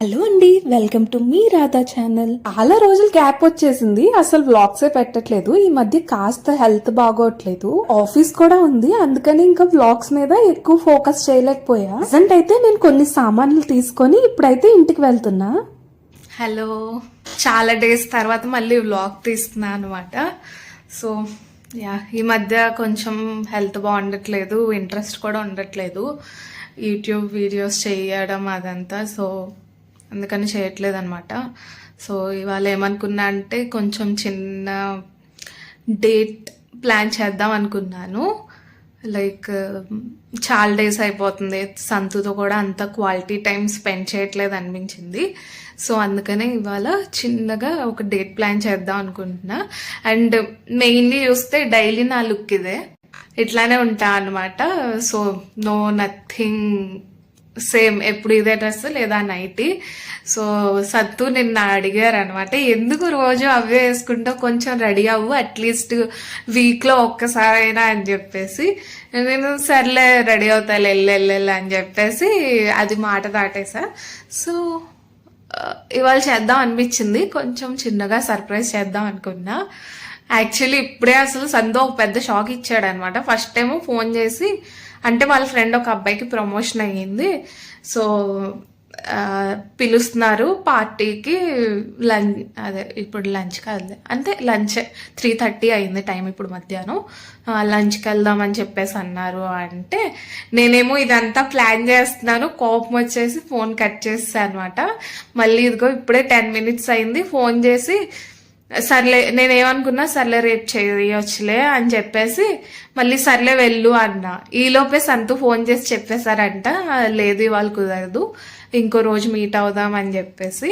Hello అండి welcome to మీ Radha channel. చాలా రోజులు గ్యాప్ వచ్చేసింది అసలు వ్లాగ్సే పెట్టట్లేదు ఈ మధ్య కాస్త హెల్త్ బాగోట్లేదు ఆఫీస్ కూడా ఉంది అందుకని ఇంకా వ్లాగ్స్ మీద ఎక్కువ ఫోకస్ చేయలేకపోయా. ప్రజెంట్ అయితే నేను కొన్ని సామాన్లు తీసుకొని ఇప్పుడైతే ఇంటికి వెళ్తున్నా. హలో చాలా డేస్ తర్వాత మళ్ళీ వ్లాగ్ తీస్తున్నా అనమాట సో యా ఈ మధ్య కొంచెం హెల్త్ బాగుండట్లేదు ఇంట్రెస్ట్ కూడా ఉండట్లేదు యూట్యూబ్ వీడియోస్ చేయడం అదంతా సో అందుకని చేయట్లేదనమాట సో ఇవాళ ఏమనుకున్నా అంటే కొంచెం చిన్న డేట్ ప్లాన్ చేద్దాం అనుకున్నాను. లైక్ చాలా డేస్ అయిపోతుంది. సంతుతో కూడా అంత క్వాలిటీ టైం స్పెండ్ చేయట్లేదు అనిపించింది. సో అందుకనే ఇవాళ చిన్నగా ఒక డేట్ ప్లాన్ చేద్దాం అనుకుంటున్నా. అండ్ మెయిన్లీ చూస్తే డైలీ నా లుక్ ఇదే. ఇట్లానే ఉంటా అనమాట సో నో నథింగ్ సేమ్ ఎప్పుడు ఇదే డ్రెస్ లేదా నైటీ. సో సత్తు నిన్న అడిగారు అనమాట ఎందుకు రోజు అవే వేసుకుంటావు? కొంచెం రెడీ అవ్వు అట్లీస్ట్ వీక్లో ఒక్కసారైనా అని చెప్పేసి. నేను సర్లే రెడీ అవుతాయి వెళ్ళెళ్ళెళ్ళి అని చెప్పేసి అది మాట దాటేసా. సో ఇవాళ చేద్దాం అనిపించింది. కొంచెం చిన్నగా సర్ప్రైజ్ చేద్దాం అనుకున్నా. యాక్చువల్లీ ఇప్పుడే అసలు సందో ఒక పెద్ద షాక్ ఇచ్చాడు అనమాట ఫస్ట్ టైం ఫోన్ చేసి అంటే వాళ్ళ ఫ్రెండ్ ఒక అబ్బాయికి ప్రమోషన్ అయ్యింది. సో పిలుస్తున్నారు పార్టీకి లంచ్ అదే ఇప్పుడు లంచ్ కాదు అంటే లంచ్ త్రీ థర్టీ అయింది టైం ఇప్పుడు మధ్యాహ్నం. లంచ్కి వెళ్దామని చెప్పేసి అన్నారు అంటే నేనేమో ఇదంతా ప్లాన్ చేస్తున్నాను కోపం వచ్చేసి ఫోన్ కట్ చేస్తాను అనమాట మళ్ళీ ఇదిగో ఇప్పుడే టెన్ మినిట్స్ అయింది ఫోన్ చేసి సర్లే నేనేమనుకున్నా సర్లే రేపు చేయొచ్చులే అని చెప్పేసి మళ్ళీ సర్లే వెళ్ళు అన్న. ఈలోపే సంతు ఫోన్ చేసి చెప్పేశారంట లేదు ఇవాళ కుదరదు ఇంకో రోజు మీట్ అవుదాం అని చెప్పేసి.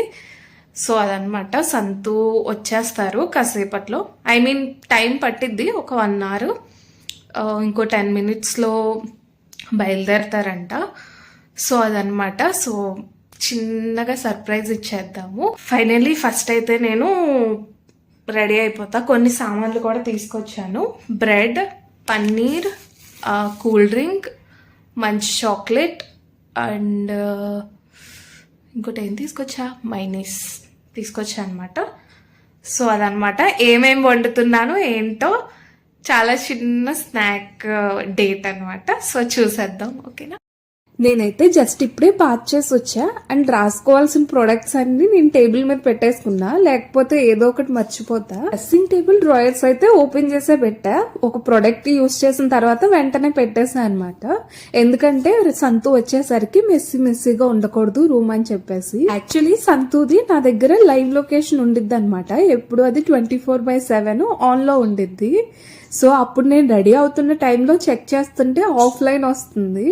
సో అదనమాట సంతు వచ్చేస్తారు కాసేపట్లో. ఐ మీన్ టైం పట్టిద్ది ఒక వన్ అవర్ ఇంకో టెన్ మినిట్స్లో బయలుదేరతారంట. సో అదనమాట సో చిన్నగా సర్ప్రైజ్ ఇచ్చేద్దాము. ఫైనలీ ఫస్ట్ అయితే నేను రెడీ అయిపోతా. కొన్ని సామాన్లు కూడా తీసుకొచ్చాను. బ్రెడ్ పన్నీర్ కూల్ డ్రింక్ మంచి చాక్లెట్ అండ్ ఇంకోటి ఏం తీసుకొచ్చా? మైనీస్ తీసుకొచ్చా అనమాట సో అదనమాట ఏమేమి వండుతున్నాను ఏంటో చాలా చిన్న స్నాక్ డేట్ అన్నమాట. సో చూసేద్దాం. ఓకేనా? నేనైతే జస్ట్ ఇప్పుడే పార్క్ చేసి వచ్చా అండ్ రాసుకోవాల్సిన ప్రొడక్ట్స్ అన్ని నేను టేబుల్ మీద పెట్టేసుకున్నా. లేకపోతే ఏదో ఒకటి మర్చిపోతా. డ్రెస్సింగ్ టేబుల్ డ్రాయర్స్ అయితే ఓపెన్ చేసే పెట్టా. ఒక ప్రొడక్ట్ యూస్ చేసిన తర్వాత వెంటనే పెట్టేసా అనమాట ఎందుకంటే సంతు వచ్చేసరికి మెస్సీ మెస్సీగా ఉండకూడదు రూమ్ అని చెప్పేసి. యాక్చువల్లీ సంతుది నా దగ్గర లైవ్ లొకేషన్ ఉండిద్ది అనమాట ఎప్పుడు అది ట్వంటీ ఫోర్ బై సెవెన్ ఆన్లో ఉండిద్ది. సో అప్పుడు నేను రెడీ అవుతున్న టైంలో చెక్ చేస్తుంటే ఆఫ్లైన్ వస్తుంది.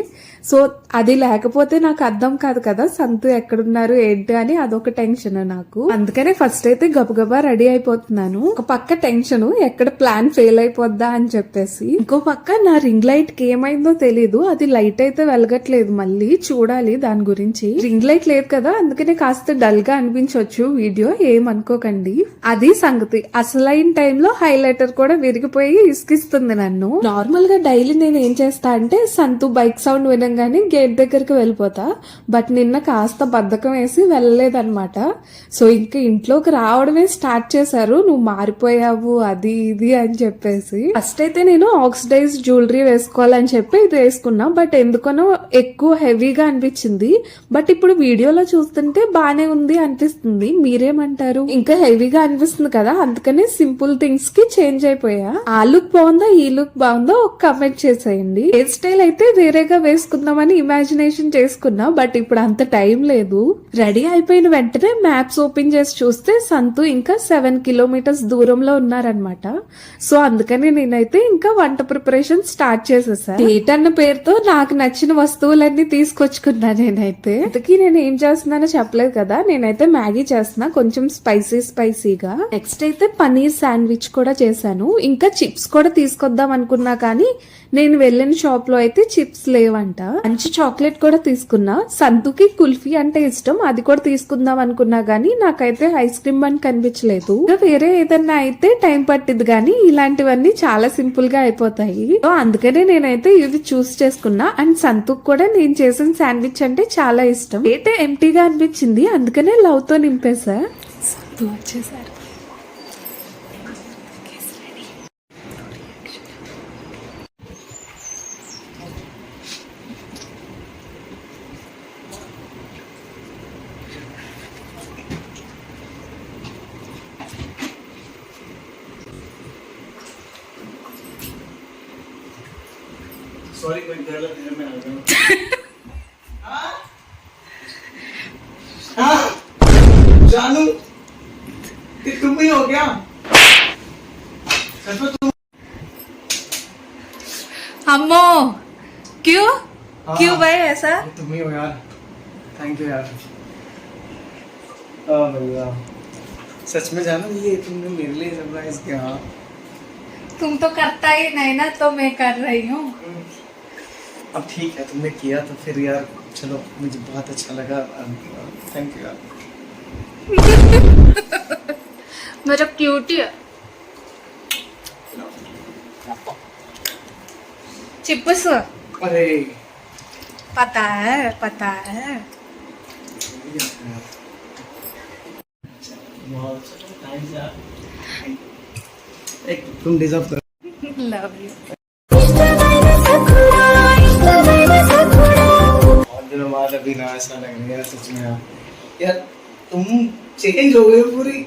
సో అది లేకపోతే నాకు అర్థం కాదు కదా సంతు ఎక్కడున్నారు ఏంటి అని అదొక టెన్షన్ నాకు. అందుకనే ఫస్ట్ అయితే గబగబా రెడీ అయిపోతున్నాను. ఒక పక్క టెన్షన్ ఎక్కడ ప్లాన్ ఫెయిల్ అయిపోద్దా అని చెప్పేసి. ఇంకో పక్క నా రింగ్ లైట్కి ఏమైందో తెలీదు అది లైట్ అయితే వెలగట్లేదు మళ్ళీ చూడాలి దాని గురించి. రింగ్ లైట్ లేదు కదా అందుకనే కాస్త డల్గా అనిపించవచ్చు వీడియో ఏమనుకోకండి. అది సంగతి. అసలైన టైంలో హైలైటర్ కూడా విరిగిపోయి ఇసుకిస్తుంది నన్ను. నార్మల్గా డైలీ నేను ఏం చేస్తా అంటే సంతు బైక్ సౌండ్ వినంగానే గేట్ దగ్గరికి వెళ్ళిపోతా. బట్ నిన్న కాస్త బద్ధకం వేసి వెళ్ళలేదన్నమాట. సో ఇంకా ఇంట్లోకి రావడమే స్టార్ట్ చేశారు. నువ్వు మారిపోయావు అది ఇది అని చెప్పేసి. ఫస్ట్ అయితే నేను ఆక్సిడైజ్ జ్యువెలరీ వేసుకోవాలని చెప్పి ఇది వేసుకున్నా. బట్ ఎందుకనో ఎక్కువ హెవీగా అనిపించింది. బట్ ఇప్పుడు వీడియోలో చూస్తుంటే బానే ఉంది అనిపిస్తుంది. మీరేమంటారు? ఇంకా హెవీగా అనిపిస్తుంది కదా. అందుకనే సింపుల్ థింగ్స్కి చేంజ్ అయిపోయా. ఆ లుక్ బాగుందా ఈ లుక్ బాగుందో ఒక కమెంట్ చేసేయండి. హెయిర్ స్టైల్ అయితే వేరేగా వేసుకుందామని ఇమాజినేషన్ చేసుకున్నా బట్ ఇప్పుడు అంత టైం లేదు. రెడీ అయిపోయిన వెంటనే మ్యాప్స్ ఓపెన్ చేసి చూస్తే సంతు ఇంకా సెవెన్ కిలోమీటర్స్ దూరంలో ఉన్నారనమాట సో అందుకని నేనైతే ఇంకా వంట ప్రిపరేషన్ స్టార్ట్ చేసేసా. డేట్ అన్న పేరుతో నాకు నచ్చిన వస్తువులన్నీ తీసుకొచ్చుకున్నా నేనైతే. ఇంతకీ నేను ఏం చేస్తున్నానో చెప్పలేదు కదా. నేనైతే మ్యాగీ చేస్తున్నా కొంచెం స్పైసీ స్పైసీగా నెక్స్ట్ అయితే పనీర్ శాండ్విచ్ కూడా చేశాను. ఇంకా చిప్స్ చిప్స్ కూడా తీసుకొద్దాం అనుకున్నా కానీ నేను వెళ్ళిన షాప్లో అయితే చిప్స్ లేవంట. మంచి చాక్లెట్ కూడా తీసుకున్నా. సంతుకి కుల్ఫీ అంటే ఇష్టం. అది కూడా తీసుకుందాం అనుకున్నా గానీ నాకైతే ఐస్ క్రీమ్ అని కనిపించలేదు. వేరే ఏదన్నా అయితే టైం పట్టింది కానీ ఇలాంటివన్నీ చాలా సింపుల్గా అయిపోతాయి. సో అందుకనే నేనైతే ఇది చూస్ చేసుకున్నా. అండ్ సంతుకు కూడా నేను చేసిన శాండ్విచ్ అంటే చాలా ఇష్టం. అయితే ఎంటీగా అనిపించింది. అందుకనే లవ్తో నింపేశా. వచ్చేసారు. सॉरी कोई गलत है मैं आ गया हाँ? जानू ये तुम ही हो क्या? सच में तुम अम्मो क्यों? हाँ। क्यों भाई ऐसा? तुम ही हो यार। थैंक यू यार। हाँ भैया। सच में जानू ये तुमने मेरे लिए सरप्राइज़ किया। तुम तो करता ही नहीं ना तो मैं कर रही हूँ। अब ठीक है तुमने किया तो फिर यार चलो मुझे बहुत अच्छा लगा थैंक यू यार। मेरा क्यूटी है। चिप्स अरे। पता है पता है। एक तुम डिजर्व कर लव यू दिनों बाद अभी ना ऐसा लग रहा है सच में यार। यार तुम चेंज हो गए पूरी।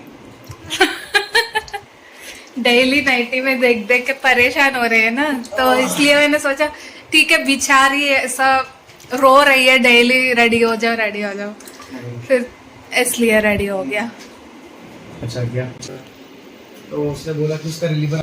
डेली नाइटी में देख देख के परेशान हो रहे हैं ना। तो इसलिए मैंने सोचा ठीक है बिचारी ऐसा रो रही है डेली रेडी हो जाओ रेडी हो जाओ। फिर इसलिए रेडी हो गया। अच्छा क्या? तो उसने बोला कि उसका रिलीवर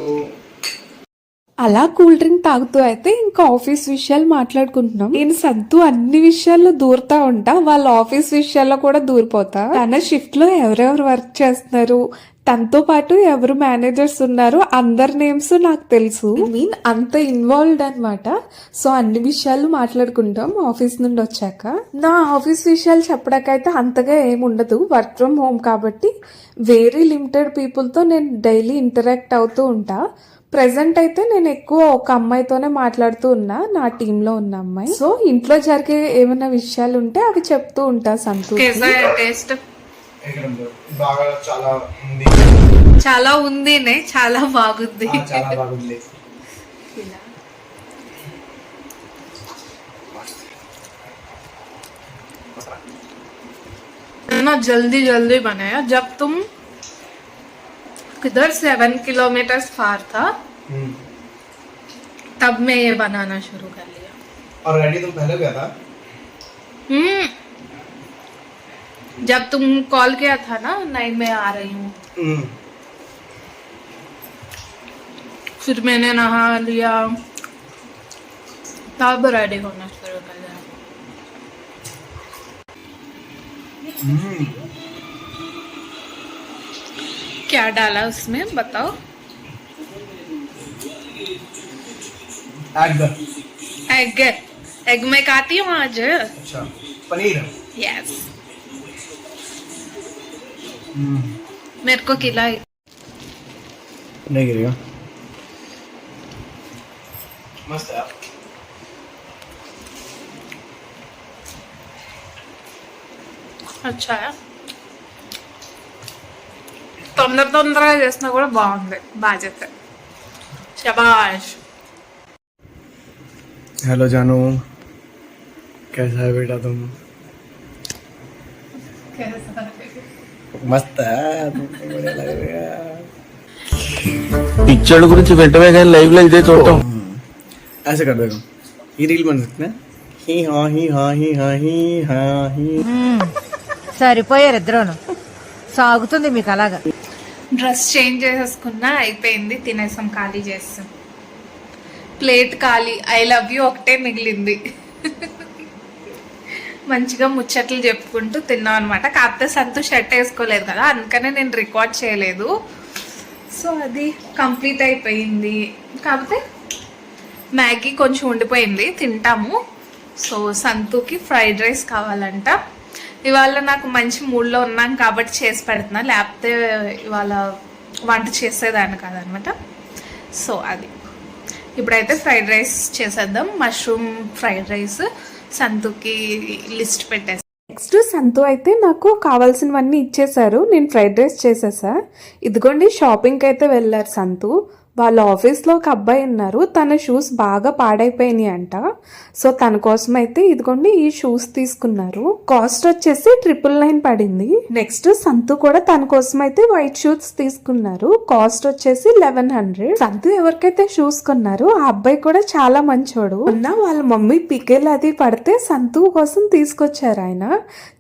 అలా కూల్ డ్రింక్ తాగుతూ అయితే ఇంకా ఆఫీస్ విషయాలు మాట్లాడుకుంటున్నాం. నేను సంతు అన్ని విషయాల్లో దూరుతా ఉంటా. వాళ్ళ ఆఫీస్ విషయాల్లో కూడా దూరిపోతా. తన షిఫ్ట్లో ఎవరెవరు వర్క్ చేస్తున్నారు? తనతో పాటు ఎవరు మేనేజర్స్ ఉన్నారో? అందరి నేమ్స్ నాకు తెలుసు. మీన్ అంత ఇన్వాల్వ్డ్ అనమాట సో అన్ని విషయాలు మాట్లాడుకుంటాం ఆఫీస్ నుండి వచ్చాక. నా ఆఫీస్ విషయాలు చెప్పడాకైతే అంతగా ఏముండదు వర్క్ ఫ్రమ్ హోమ్ కాబట్టి వెరీ లిమిటెడ్ పీపుల్తో నేను డైలీ ఇంటరాక్ట్ అవుతూ ఉంటా. ప్రెసెంట్ అయితే నేను ఎక్కువ ఒక అమ్మాయితోనే మాట్లాడుతూ ఉన్నా నా టీమ్ లో ఉన్న అమ్మాయి సో ఇంట్లో జరిగే ఏమైనా విషయాలు ఉంటే అవి చెప్తూ ఉంటా సంతూ कैसा है टेस्ट एक नंबर బాగా చాలా ఉంది చాలా ఉంది నే చాలా బాగుంది ఆ, చాలా బాగుంది ना जल्दी जल्दी बनाया जब तुम किधर सेवन किलोमीटर फार था हम्म। तब मैं ये बनाना शुरू कर लिया। और रेडी तुम पहले गया था? हम्म। जब तुम कॉल किया था ना नहीं मैं आ रही हूँ। हम्म। फिर मैंने नहा लिया। तब रेडी होना शुरू कर दिया। क्या डाला उसमें बताओ। एग एग एग मैं खाती हूँ आज। अच्छा पनीर। यस मेरे को खिलाई। नहीं गिरेगा। मस्त है। अच्छा है। తొందర తొందరగా చేసినా కూడా బాగుంది బాగా చేస్తే శబాష్ हेलो जानू कैसा है बेटा तुम मस्त है तुमको बढ़िया लग रहा है పిక్చర్ల గురించి వెంటనే కానీ లైవ్ లో ఇదే చూడటం ऐसे कर देगा ये रील बन सकते हैं ही हाँ ही हाँ ही हाँ ही हाँ ही సరిపోయారు ఇద్దరును సాగుతుంది మీకు అలాగా డ్రెస్ చేంజ్ చేసేసుకున్నా అయిపోయింది తినేసాం ఖాళీ చేస్తాం ప్లేట్ ఖాళీ ఐ లవ్ యూ ఒకటే మిగిలింది. మంచిగా ముచ్చట్లు చెప్పుకుంటూ తిన్నాం అనమాట కాకపోతే సంతు షర్ట్ వేసుకోలేదు కదా అందుకనే నేను రికార్డ్ చేయలేదు. సో అది కంప్లీట్ అయిపోయింది. కాకపోతే మ్యాగీ కొంచెం ఉండిపోయింది తింటాము. సో సంతుకి ఫ్రైడ్ రైస్ కావాలంట. ఇవాళ నాకు మంచి మూడ్లో ఉన్నాను కాబట్టి చేసి పెడుతున్నా. లేకపోతే ఇవాళ వంట చేసేదాన్ని కాదనమాట. సో అది. ఇప్పుడైతే ఫ్రైడ్ రైస్ చేసేద్దాం. మష్రూమ్ ఫ్రైడ్ రైస్ సంతుకి లిస్ట్ పెట్టేసి. నెక్స్ట్ సంతు అయితే నాకు కావాల్సినవన్నీ ఇచ్చేశారు. నేను ఫ్రైడ్ రైస్ చేసేసా. ఇదిగోండి షాపింగ్కి అయితే వెళ్ళారు సంతు. వాళ్ళ ఆఫీస్లో ఒక అబ్బాయి ఉన్నారు. తన షూస్ బాగా పాడైపోయినాయి అంట. సో తన కోసం అయితే ఇదిగోండి ఈ షూస్ తీసుకున్నారు. కాస్ట్ వచ్చేసి ట్రిపుల్ నైన్ పడింది. నెక్స్ట్ సంతు కూడా తన కోసం అయితే వైట్ షూస్ తీసుకున్నారు. కాస్ట్ వచ్చేసి లెవెన్ హండ్రెడ్ సంతు ఎవరికైతే షూస్ కొన్నారు ఆ అబ్బాయి కూడా చాలా మంచోడు. ఉన్న వాళ్ళ మమ్మీ పికెల్ అది పడితే సంతు కోసం తీసుకొచ్చారు ఆయన.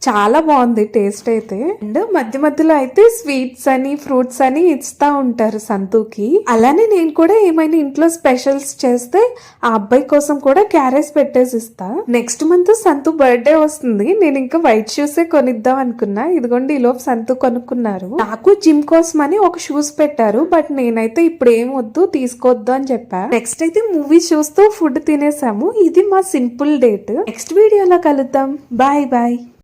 చాలా బాగుంది టేస్ట్ అయితే. అండ్ మధ్య మధ్యలో అయితే స్వీట్స్ అని ఫ్రూట్స్ అని ఇస్తా ఉంటారు సంతుకి. అలానే నేను కూడా ఏమైనా ఇంట్లో స్పెషల్స్ చేస్తే ఆ అబ్బాయి కోసం కూడా క్యారేజ్ పెట్టేసి ఇస్తా నెక్స్ట్ మంత్ సంతు బర్త్డే వస్తుంది. నేను ఇంకా వైట్ షూసే కొనిద్దాం అనుకున్నా. ఇదిగోండి ఈలోపు సంతు కొనుక్కున్నారు. నాకు జిమ్ కోసం అని ఒక షూస్ పెట్టారు. బట్ నేనైతే ఇప్పుడు ఏం వద్దు తీసుకోవద్దు అని చెప్పా. నెక్స్ట్ అయితే మూవీ చూస్తూ ఫుడ్ తినేసాము. ఇది మా సింపుల్ డేట్ నెక్స్ట్ వీడియోలో కలుద్దాం. Bye bye